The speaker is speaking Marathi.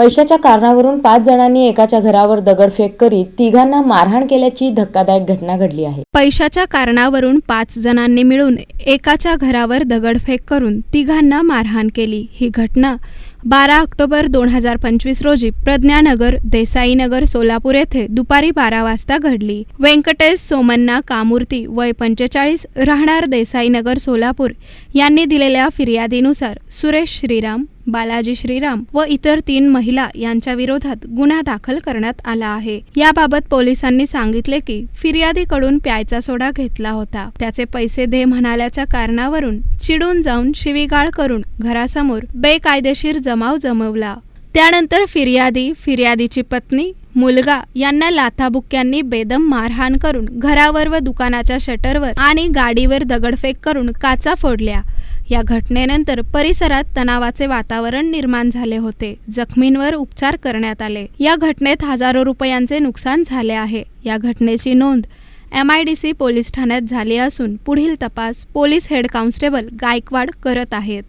पैशाच्या कारणावरून पाच जणांनी एकाच्या घरावर दगडफेक करीत तिघांना मारहाण केल्याची धक्कादायक घटना घडली आहे. पैशाच्या कारणावरून पाच जणांनी मिळून एकाच्या घरावर दगडफेक करून तिघांना मारहाण केली. ही घटना बारा ऑक्टोबर दोन हजार पंचवीस रोजी प्रज्ञानगर देसाईनगर सोलापूर येथे दुपारी बारा वाजता घडली. व्यंकटेश सोमन्ना कामूर्ती वय पंचेचाळीस राहणार देसाईनगर सोलापूर यांनी दिलेल्या फिर्यादीनुसार सुरेश श्रीराम बालाजी श्रीराम व इतर तीन महिला यांच्या विरोधात गुन्हा दाखल करण्यात आला आहे. याबाबत पोलिसांनी सांगितले की फिर्यादीकडून प्यायचा सोडा घेतला होता. त्याचे पैसे दे म्हणाल्याच्या कारणावरून चिडून जाऊन शिवीगाळ करून घरासमोर बेकायदेशीर जमाव जमवला. त्यानंतर फिर्यादी फिर्यादीची पत्नी मुलगा यांना लाथाबुक्क्यांनी बेदम मारहाण करून घरावर व दुकानाच्या शटरवर आणि गाडीवर दगडफेक करून काचा फोडल्या. या घटनेनंतर परिसरात तणावाचे वातावरण निर्माण झाले होते. जखमींवर उपचार करण्यात आले. या घटनेत हजारो रुपयांचे नुकसान झाले आहे. या घटनेची नोंद M I D C police ठाण्यात झाली असून पुढील तपास पोलीस हेड कॉन्स्टेबल गायकवाड करत आहेत.